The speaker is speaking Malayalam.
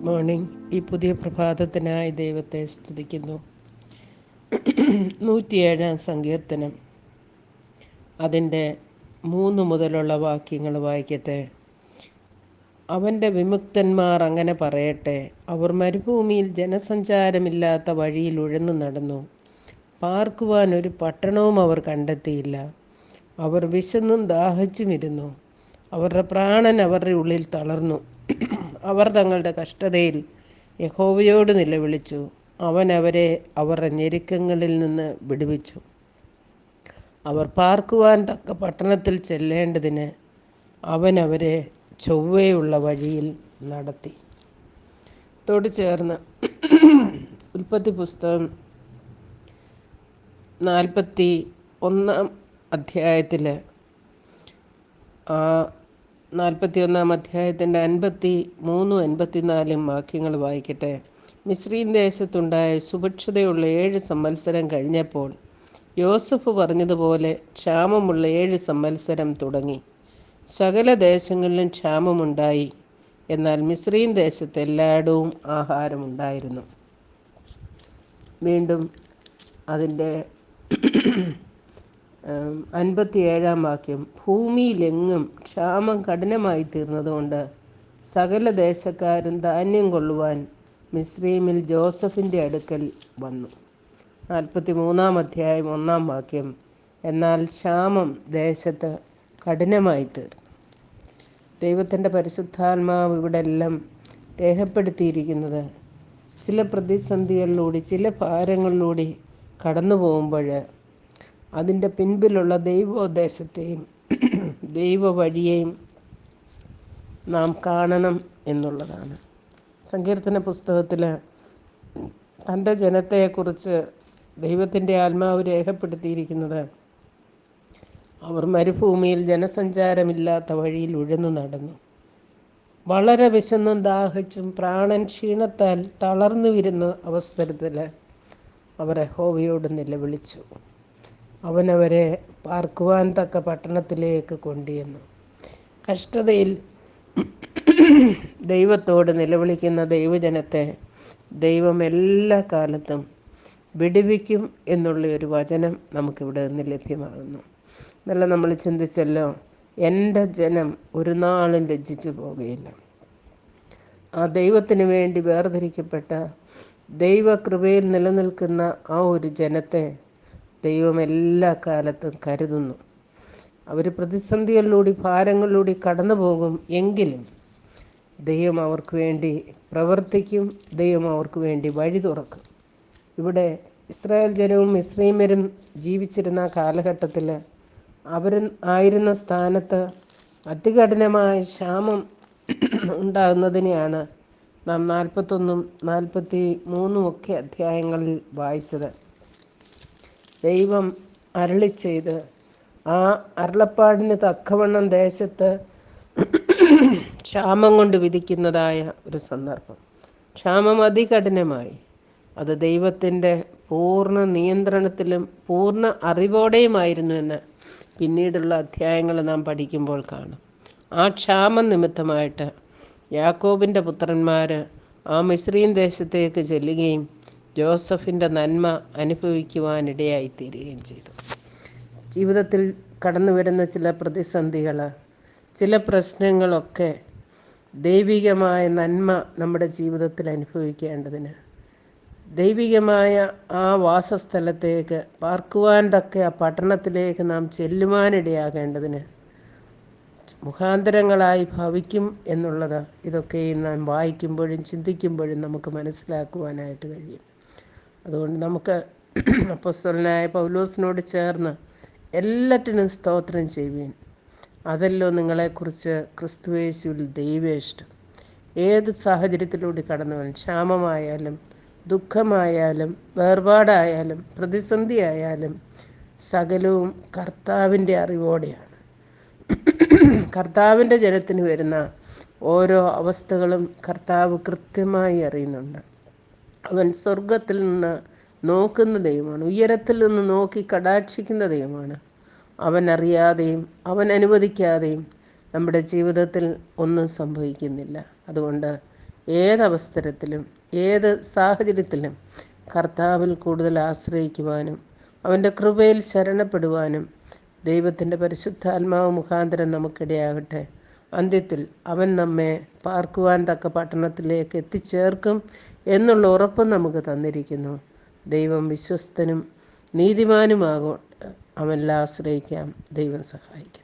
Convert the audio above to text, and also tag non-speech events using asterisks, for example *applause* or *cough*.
മോർണിംഗ് ഈ പുതിയ പ്രഭാതത്തിനായി ദൈവത്തെ സ്തുതിക്കുന്നു. നൂറ്റിയേഴാം സങ്കീർത്തനം. അതിന്റെ മൂന്ന് മുതലുള്ള വാക്യങ്ങൾ വായിക്കട്ടെ. അവന്റെ വിമുക്തന്മാർ അങ്ങനെ പറയട്ടെ. അവർ മരുഭൂമിയിൽ ജനസഞ്ചാരമില്ലാത്ത വഴിയിൽ ഉഴന്നു നടന്നു. പാർക്കുവാൻ ഒരു പട്ടണവും അവർ കണ്ടെത്തിയില്ല. അവർ വിശന്നും ദാഹിച്ചുമിരുന്നു. അവരുടെ പ്രാണൻ അവരുടെ ഉള്ളിൽ തളർന്നു. അവർ തങ്ങളുടെ കഷ്ടതയിൽ യഹോവയോട് നിലവിളിച്ചു. അവൻ അവരെ അവരുടെ ഞെരുക്കങ്ങളിൽ നിന്ന് വിടുവിച്ചു. അവർ പാർക്കുവാൻ തക്ക പട്ടണത്തിൽ ചെല്ലേണ്ടതിന് അവൻ അവരെ ചൊവ്വയുള്ള വഴിയിൽ നടത്തി. തോട് ചേർന്ന് ഉൽപ്പത്തി പുസ്തകം നാൽപ്പത്തി ഒന്നാം അധ്യായത്തിൽ നാൽപ്പത്തി ഒന്നാം അധ്യായത്തിന്റെ അൻപത്തി മൂന്നും അൻപത്തിനാലും വാക്യങ്ങൾ വായിക്കട്ടെ. മിശ്രീം ദേശത്തുണ്ടായ സുഭിക്ഷതയുള്ള ഏഴ് സംവത്സരം കഴിഞ്ഞപ്പോൾ യോസഫ് പറഞ്ഞതുപോലെ ക്ഷാമമുള്ള ഏഴ് സംവത്സരം തുടങ്ങി. സകല ദേശങ്ങളിലും ക്ഷാമമുണ്ടായി. എന്നാൽ മിശ്രീം ദേശത്ത് എല്ലായിടവും ആഹാരമുണ്ടായിരുന്നു. വീണ്ടും അതിന്റെ അൻപത്തിയേഴാം വാക്യം. ഭൂമിയിലെങ്ങും ക്ഷാമം കഠിനമായി തീർന്നതുകൊണ്ട് സകല ദേശക്കാരും ധാന്യം കൊള്ളുവാൻ മിശ്രീമിൽ ജോസഫിന്റെ അടുക്കൽ വന്നു. നാൽപ്പത്തി മൂന്നാം അധ്യായം ഒന്നാം വാക്യം. എന്നാൽ ക്ഷാമം ദേശത്ത് കഠിനമായി തീർന്നു. ദൈവത്തിന്റെ പരിശുദ്ധാത്മാവ് ഇവിടെ എല്ലാം രേഖപ്പെടുത്തിയിരിക്കുന്നത് ചില പ്രതിസന്ധികളിലൂടെ ചില ഭാരങ്ങളിലൂടെ കടന്നു പോകുമ്പോൾ അതിന്റെ പിൻപിലുള്ള ദൈവോദ്ദേശത്തെയും ദൈവ വഴിയെയും നാം കാണണം എന്നുള്ളതാണ്. സങ്കീർത്തന പുസ്തകത്തിൽ തന്റെ ജനത്തെക്കുറിച്ച് ദൈവത്തിന്റെ ആത്മാവ് രേഖപ്പെടുത്തിയിരിക്കുന്നത് അവർ മരുഭൂമിയിൽ ജനസഞ്ചാരമില്ലാത്ത വഴിയിൽ ഉഴന്നു നടന്നു. വളരെ വിശന്നും ദാഹിച്ചും പ്രാണൻ ക്ഷീണത്താൽ തളർന്നു വരുന്ന അവസരത്തിൽ അവരെ ഹോവയോട് നിലവിളിച്ചു. അവനവരെ പാർക്കുവാൻ തക്ക പട്ടണത്തിലേക്ക് കൊണ്ടുവന്നു കഷ്ടതയിൽ ദൈവത്തോട് നിലവിളിക്കുന്ന ദൈവജനത്തെ ദൈവം എല്ലാ കാലത്തും വിടുവിക്കും എന്നുള്ള ഒരു വചനം നമുക്കിവിടെ നിന്ന് ലഭ്യമാകുന്നു. നല്ല നമ്മൾ ചിന്തിച്ചല്ലോ എന്റെ ജനം ഒരു നാളും ലജ്ജിച്ചു പോകുകയില്ല ആ ദൈവത്തിന് വേണ്ടി വേർതിരിക്കപ്പെട്ട ദൈവകൃപയിൽ നിലനിൽക്കുന്ന ആ ഒരു ജനത്തെ ദൈവം എല്ലാ കാലത്തും കരുതുന്നു. അവർ പ്രതിസന്ധികളിലൂടെ ഭാരങ്ങളിലൂടെ കടന്നു പോകും എങ്കിലും ദൈവം അവർക്ക് വേണ്ടി പ്രവർത്തിക്കും ദൈവം അവർക്ക് വേണ്ടി വഴി തുറക്കും. ഇവിടെ ഇസ്രായേൽ ജനവും ഇസ്രീമരും ജീവിച്ചിരുന്ന കാലഘട്ടത്തിൽ അവർ ആയിരുന്ന സ്ഥാനത്ത് അതികഠിനമായ ക്ഷാമം ഉണ്ടാകുന്നതിനെയാണ് നാം നാൽപ്പത്തൊന്നും നാൽപ്പത്തി മൂന്നും ഒക്കെ അധ്യായങ്ങളിൽ വായിച്ചത്. ദൈവം അരളി ചെയ്ത് ആ അരുളപ്പാടിന് തക്കവണ്ണം ദേശത്ത് ക്ഷാമം കൊണ്ട് വിധിക്കുന്നതായ ഒരു സന്ദർഭം. ക്ഷാമം അതികഠിനമായി. അത് ദൈവത്തിന്റെ പൂർണ നിയന്ത്രണത്തിലും പൂർണ അറിവോടെയുമായിരുന്നു എന്ന് പിന്നീടുള്ള അധ്യായങ്ങൾ നാം പഠിക്കുമ്പോൾ കാണും. ആ ക്ഷാമം നിമിത്തമായിട്ട് യാക്കോബിന്റെ പുത്രന്മാർ ആ മിശ്രീൻ ദേശത്തേക്ക് ചെല്ലുകയും ജോസഫിന്റെ നന്മ അനുഭവിക്കുവാനിടയായിത്തീരുകയും ചെയ്തു. ജീവിതത്തിൽ കടന്നു വരുന്ന ചില പ്രതിസന്ധികൾ ചില പ്രശ്നങ്ങളൊക്കെ ദൈവികമായ നന്മ നമ്മുടെ ജീവിതത്തിൽ അനുഭവിക്കേണ്ടതിന് ദൈവികമായ ആ വാസസ്ഥലത്തേക്ക് പാർക്കുവാൻ തക്ക ആ പട്ടണത്തിലേക്ക് നാം ചെല്ലുവാനിടയാകേണ്ടതിന് മുഖാന്തരങ്ങളായി ഭവിക്കും എന്നുള്ളത് ഇതൊക്കെ നാം വായിക്കുമ്പോഴും ചിന്തിക്കുമ്പോഴും നമുക്ക് മനസ്സിലാക്കുവാനായിട്ട് കഴിയും. അതുകൊണ്ട് നമുക്ക് *clears throat* അപ്പസ്വലനായ പൗലോസിനോട് ചേർന്ന് എല്ലാറ്റിനും സ്തോത്രം ചെയ്യുവേൻ. അതല്ലോ നിങ്ങളെക്കുറിച്ച് ക്രിസ്തുവേശുവിൽ ദൈവേഷ്ടം. ഏത് സാഹചര്യത്തിലൂടെ കടന്നു വരും ക്ഷാമമായാലും ദുഃഖമായാലും വേർപാടായാലും പ്രതിസന്ധിയായാലും സകലവും കർത്താവിന്റെ അറിവോടെയാണ്. *clears throat* കർത്താവിന്റെ ജനത്തിന് വരുന്ന ഓരോ അവസ്ഥകളും കർത്താവ് കൃത്യമായി അറിയുന്നുണ്ട്. അവൻ സ്വർഗത്തിൽ നിന്ന് നോക്കുന്ന ദൈവമാണ്. ഉയരത്തിൽ നിന്ന് നോക്കി കടാക്ഷിക്കുന്ന ദൈവമാണ്. അവൻ അറിയാതെയും അവൻ അനുവദിക്കാതെയും നമ്മുടെ ജീവിതത്തിൽ ഒന്നും സംഭവിക്കുന്നില്ല. അതുകൊണ്ട് ഏതവസരത്തിലും ഏത് സാഹചര്യത്തിലും കർത്താവിൽ കൂടുതൽ ആശ്രയിക്കുവാനും അവന്റെ കൃപയിൽ ശരണപ്പെടുവാനും ദൈവത്തിന്റെ പരിശുദ്ധാത്മാവ് മുഖാന്തരം നമുക്കിടയാകട്ടെ. അന്ത്യത്തിൽ അവൻ നമ്മെ പാർക്കുവാൻ തക്ക പട്ടണത്തിലേക്ക് എത്തിച്ചേർക്കും എന്നുള്ള ഉറപ്പ് നമുക്ക് തന്നിരിക്കുന്നു. ദൈവം വിശ്വസ്തനും നീതിമാനുമാകും അവനെല്ലാം ആശ്രയിക്കാം. ദൈവം സഹായിക്കാം.